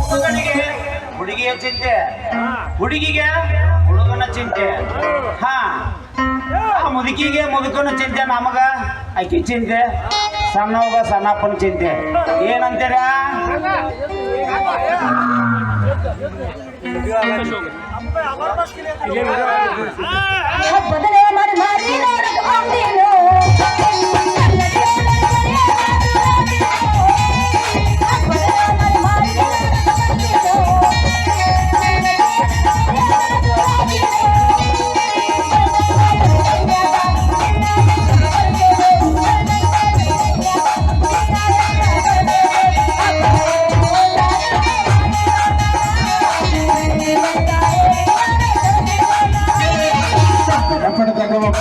ಹುಡುಗನಿಗೆ ಹುಡುಗಿಯ ಚಿಂತೆ ಹುಡುಗಿಗೆ ಹುಡುಗನ ಚಿಂತೆ ಹಾ ಮುದುಕಿಗೆ ಮುದುಕನ ಚಿಂತೆ ನಮಗ ಆಕೆ ಚಿಂತೆ ಸಣ್ಣವಾಗ ಸಣ್ಣಪ್ಪನ ಚಿಂತೆ ಏನಂತೀರ ಬದಲೇ ಮಾಡಿ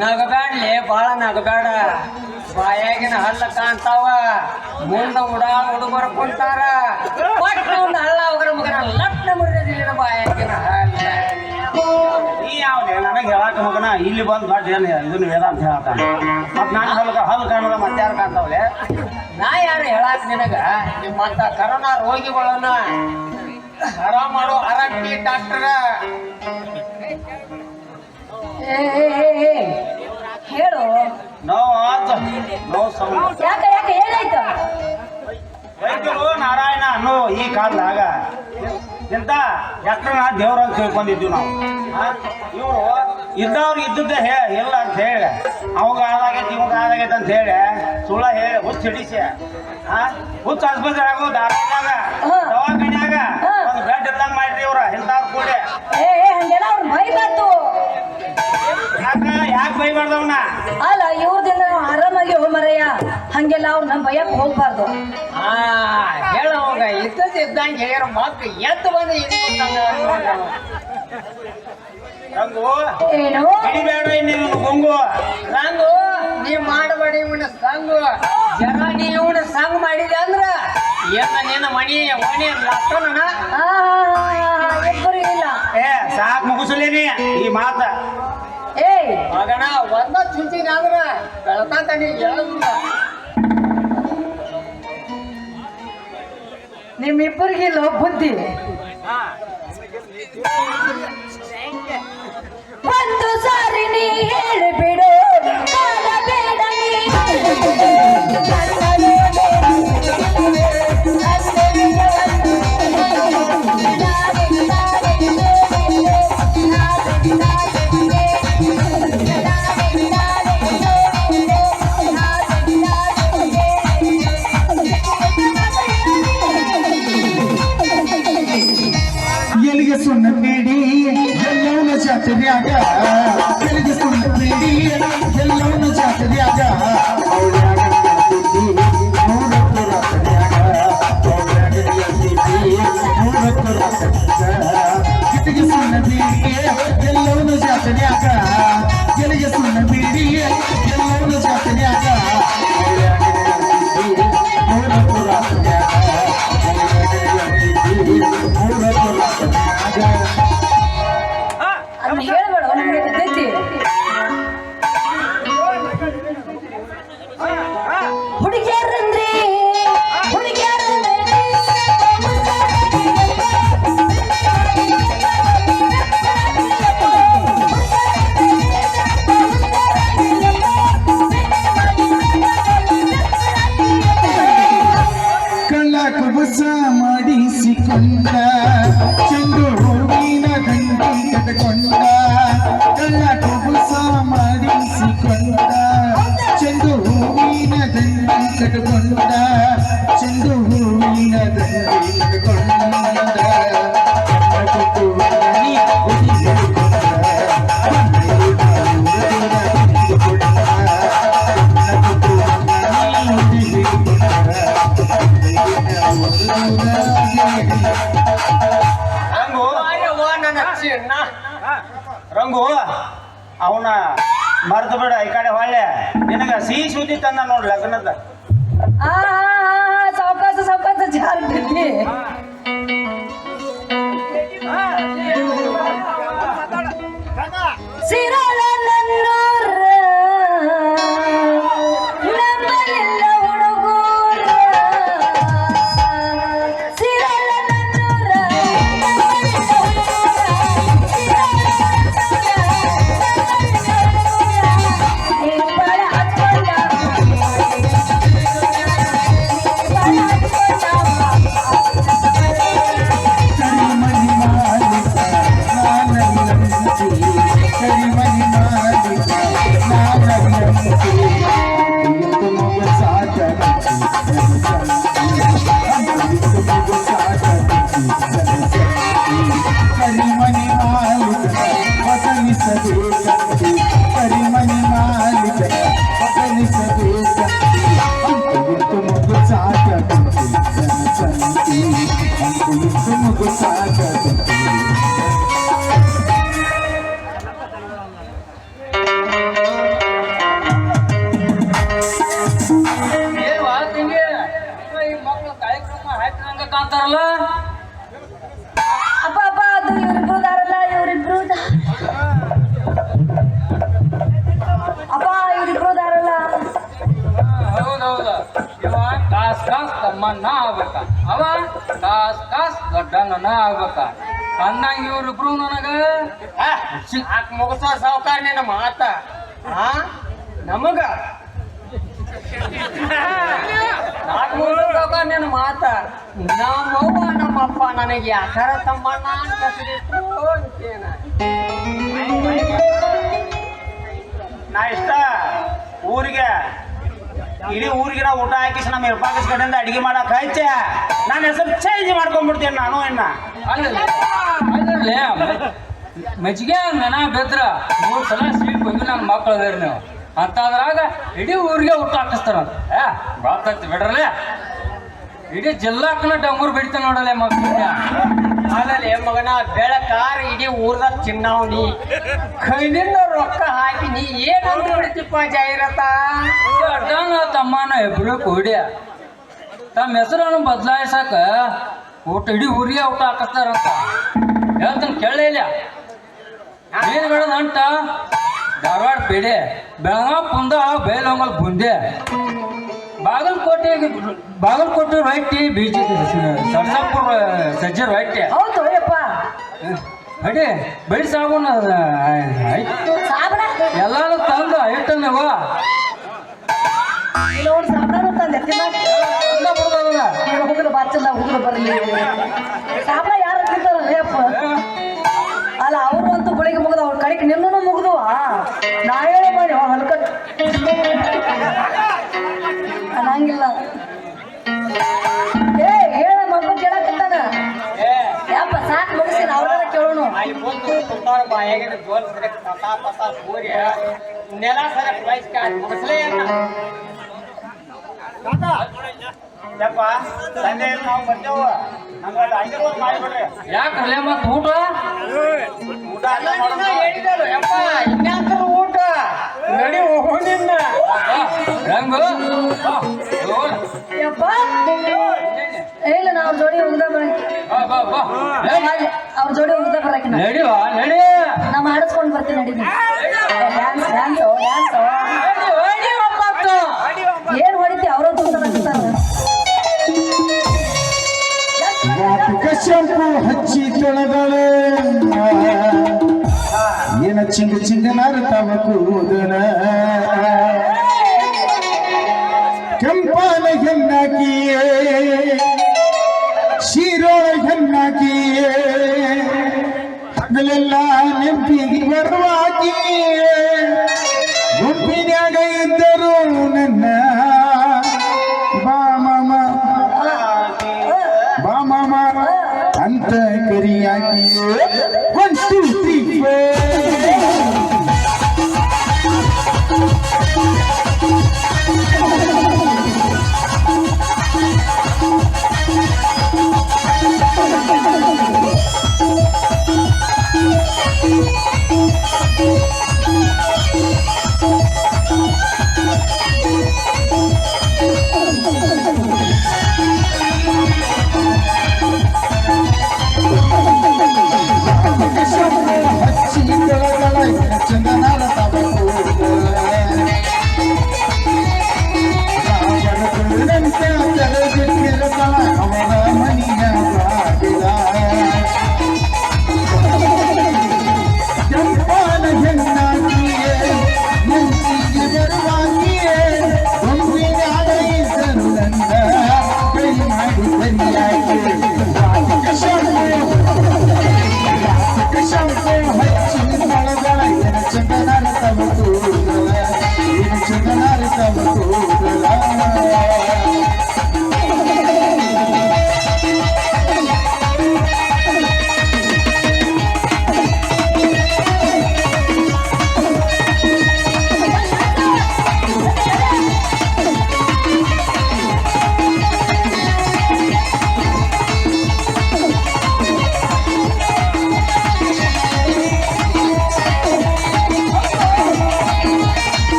ನಗಬ್ಯಾಡ್ಲಿ ಬಾಳ ನಗಬ್ಯಾಡ ಬಾಯಾಗಿನ ಹಲ್ಲ ಕಾಣ್ತಾವ. ಮುಂದ ಉಡಾ ಹುಡುಗರು ಕುಂತಾರ. ಹಲ್ಲ ಒಂದು ಹಳ್ಳ ಹೋಗ್ರ ಮಗನ ಲಟ್ನ ಮುರಿದಿಲ್ಲ ಬಾಯಾಗಿನ ಹಲ್ಲ ನೀ ಯಾವ್ದು ನನಗೆ ಹೇಳಾಕ ಮಗನ ಇಲ್ಲಿ ಬಂದು ದೊಡ್ಡ ಏನು ಇದನ್ನ ವೇದಾಂತ ಹೇಳ್ತಾನೆ ಮತ್ತೆ ನಾನು ಹಲ್ಕ ಹಲ್ ಕಾಣದ ಮತ್ತೆ ಯಾರು ಕಾಣ್ತಾವಲೆ? ನಾ ಯಾರು ಹೇಳಾಕ ನಿನಗ? ನಿಮ್ಮಂತ ಕರೋನಾ ರೋಗಿಗಳನ್ನ ಆರಾಮ್ ಮಾಡೋ ಆರೋಗ್ಯ ಡಾಕ್ಟರ್. ಹೇಳು. ನೋವು ಆತ. ನೋವು ಸೌಂಡ್. ಯಾಕೆ ಯಾಕೆ ಏನಾಯ್ತು? ವೈದ್ಯರು ನಾರಾಯಣ ಅನ್ನೋ ಈ ಕಾಲದಾಗ ಎಂತ ಎಕ್ಕನ ದೇವ್ರ ಅಂತ ತಿಳ್ಕೊಂಡಿದ್ವಿ ನಾವು. ಇವರು ಇದ್ದವ್ರು ಇದ್ದದ್ದೇ ಹೇ ಇಲ್ಲ ಅಂತ ಹೇಳಿ. ಅವಾಗ ಆದಾಗೈತಿ ಇವಾಗ ಆದಾಗೈತೆ ಅಂತ ಹೇಳಿ ಸುಳ್ಳ ಹೇಳಿ ಹುಚ್ಚ ಹಿಡಿಸಿ ಹುಚ್ಚ ಆಸ್ಪತ್ರೆ ಆಗೋ ಹಾ. ಇದ್ದಂಗ ಮಾಡ್ರಿ ಇಂಥವ್ರು ಕೂಡಿ. ಏ ಏ, ಹಂಗೆಲ್ಲ ಅವ್ರ ಬಂತು ಯಾಕ ಅಲ್ಲ ಇವ್ರದಿಂದ ನಾವು ಆರಾಮಾಗಿ ಹೋಮರಯ್ಯ ಹಂಗೆಲ್ಲ ಅವ್ರ ನಮ್ ಭಯಕ್ಕೆ ಹೋಗ್ಬಾರ್ದು. ಆ ಇದ್ದದ್ದು ಇದ್ದಂಗೆ ಹೇಳ್ಯಾರ ಮಕ್ಳು ಎದ್ದು ಬಂದು ಹಂಗು ಏನು? ಹಿಡಿಬೇಡ ನೀವು ಗೊಂಗು. ಸಂಗು ನೀ ಮಾಡಬೇಡಿ ಇವನ ಸಂಗು. ಜನ ನೀ ಇವನ ಸಂಗ್ ಮಾಡಿದೆ ಅಂದ್ರ ಏನ ಆ, ಇಬ್ಬರು ಇಲ್ಲ. ಏ ಸಾಕ್ ಮುಗಿಸಲೇನಿ ಈ ಮಾತ. ಮಗನ ಒಂದ ಚುಂಚಿನ ಅಂದ್ರ ಬೆಳಕಾತ ನೀ ಹೇಳಂಗಿಲ್ಲ ನಿಮ್ಮಿಬ್ಬರಿಗಿಲ್ಲ ಬುದ್ಧಿ. ಒಂದು ಸಾರಿ ನೀ ಹೇಳಿಬಿಡು Happy night. tierra ರಂಗು ಅವನ ಮರ್ದು ಬಿಡ ಈ ಕಡೆ ಹೊಳ್ಳೆ ನಿನಗ ಸಿಹಿ ಸುದ್ದಿ ತಂದ ನೋಡ್ ಲಗ್ನದ ಸಾವಕಾಶ ಸಾವಕಾಶ ಜಾರ್ಬಿಟ್ಟಿ ಸಿರಲನ್ನು ತಮ್ಮನ್ನ ಆಗ್ಬೇಕ ಅವ ಕಾಸ್ ಕಾಸ್ ನನ್ನ ಆಗ್ಬೇಕ ಅಂದಂಗ ಇವ್ರಿಬ್ರು ನನಗ ಮುಗಸ ಸಾವುಕಾರ ನಿನ್ನ ಮಾತ. ನಮಗ. ನಿನ್ನ ಮಾತ. ನಮ್ಮವ್ವ ನಮ್ಮಪ್ಪ ನನಗೆ ಯಾಕಾರ ತಮ್ಮಣ್ಣ ಅಂತ ನಾ ಇಷ್ಟ ಊರಿಗೆ ಇಡೀ ಊರಿಗೆ ನಾವು ಊಟ ಹಾಕಿಸಿ ನಮ್ಮ ಇರ್ಪಾಕಸ್ ಕಡೆಯಿಂದ ಅಡಿಗೆ ಮಾಡಕ್ ಹಚ್ಚ ನಾನು ಹೆಸರು ಚೇಂಜ್ ಮಾಡ್ಕೊಂಡ್ಬಿಡ್ತೇನೆ ನಾನು ಇನ್ನ. ಮೆಚ್ಚಿಗೆ ನೆನ ಬೆದ್ರ ಮೂರು ಸಲ ಸೀಟ್ ಬಂದು ನನ್ನ ಮಕ್ಳು ಅದೇರಿ ನೀವು. ಅಂತಾದ್ರಾಗ ಇಡೀ ಊರಿಗೆ ಊಟ ಹಾಕಿಸ್ತಾರ ಏ ಬಾತಂತ ಬಿಡ್ರಲ್ಲ. ಇಡೀ ಜಿಲ್ಲಾಕನ ಡಂಗೂರ್ ಬಿಡ್ತಾನೆ ನೋಡಲೇ ಮಕ್ಕಳ ಆಮೇಲೆ ಮಗನ ಬೆಳಕಾರ ಇಡೀ ಊರ್ದಾಗ ಚಿನ್ನವ್ ನೀ. ಕೈಲಿಂದ ರೊಕ್ಕ ಹಾಕಿ ನೀ ಏನು ಬಿಡ್ತಿಪ್ಪ ಜಾಹೀರಾತ? ತಮ್ಮನ ಇಬ್ರು ಕೂಡಿ. ತಮ್ಮ ಹೆಸರನ್ನು ಬದಲಾಯಿಸಕ ಊಟ ಇಡೀ ಊರಿಗೆ ಊಟ ಹಾಕಿಸ್ತಾರಂತ. ಹೇಳ್ತಾನೆ ಕೇಳಲಿಲ್ಲ ಏನು ಬೇಡ ಅಂಟ ಧಾರವಾಡ ಪೇಡೆ. ಬೆಳಗಾವ್ ಪುಂದ ಬೈಲಹೊಂಗಲ್ ಬುಂದೆ. ಬಾಗಲಕೋಟೆ ಬಾಗಲಕೋಟೆ ರೊಟ್ಟಿ ಬೀಜ ಸರ್ಸಾಪುರ ಸಜ್ಜರ್ ರೊಟ್ಟಿ ಹೌದು ಯಪ್ಪ ಅಡಿ ಬೈಡ್ ಸಾಬೂನ್ ಎಲ್ಲಾನು ತಂದು ಬಿಡ್ದಲ್ಲ ಹುಡುಗರು ಬಾಚಲ್ಲ ಹುಡುಗರು ಬರಲಿ. ಸಾಬಣ ಯಾರು ತಿಂತಾರಲ್ಲ ಯಪ್ಪ ಅಲ್ಲ ಅವರು ಅಂತೂ ಬೆಳಿಗ್ಗೆ ಮುಗಿದ ಅವ್ರ ಕಡೆಗೆ ನಿನ್ನೂ ಮುಗಿದುವ? ನಾ ಹೇಳಿ ಮಾಡಿ ಹಲ್ಕಟ್ ಅನ್ನಂಗಿಲ್ಲ ಏ ಹೇಳ ಮಗು ಕೇಳಕತ್ತಾನ ಯಪ್ಪ ಸಾಕು ಮುಗಿಸಿ ಅವ್ರ ಕೇಳೋಣ ನೆಲ ಮುಗಿಸ್ಲೇ ಯಪ್ಪ ಸಂಜೆ ನಾವು ಬರ್ತೇವ ಮಾಡಿಬಿಡ್ರಿ ಮತ್ ಊಟ? ಊಟ ಯಪ್ಪ ಊಟ? ನಡಿ ಹೋಗೋ ನಿನ್ನ. ಇಲ್ಲ ನಾವು ಜೋಡಿ ಬಾ ಅವ್ರ ಜೋಡಿ ಬರಕ್ಕೆ ನಾ ಮಾಡಿಸ್ಕೊಂಡು ಬರ್ತೀನಿ ನಡಿ ಡ್ಯಾನ್ಸ್. ಏನ್ ಹೊಡಿತಿ ಅವ್ರ ಶಂಕು ಹಚ್ಚಿ ತೊಳೆದಳೆ. ಏನ ಚಿಂಗ ಚಿಂಗ ನರತವ ಕೂದಲ. Thank you.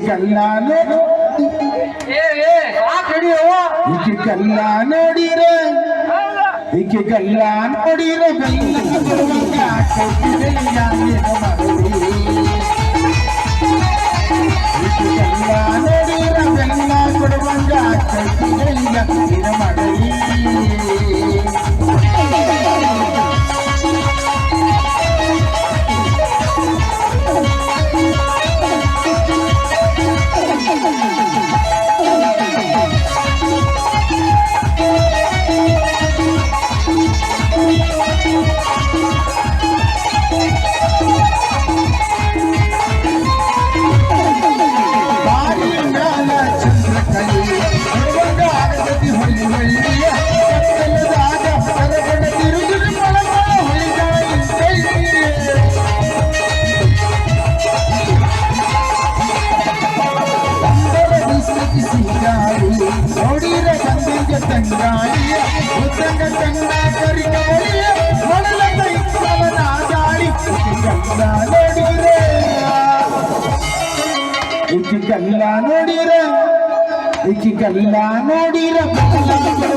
ಕಲ್ಲಾನು ಈಕೆ ಕಲ್ಲ ನೋಡಿರ ಇಕೆ ಕಲ್ಲ ನೋಡಿರ ಬೆಲ್ಲ ಕೊಡುವಂಗ ಕಲ್ಲ ನೋಡಿರ ಈಕಿ ಕಲ್ಲ ನೋಡಿರ ಕಲ್ಲ ನೋಡಿರ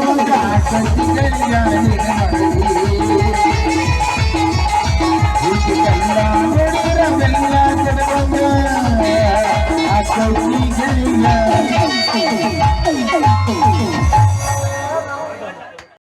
ಬೆಲ್ಲ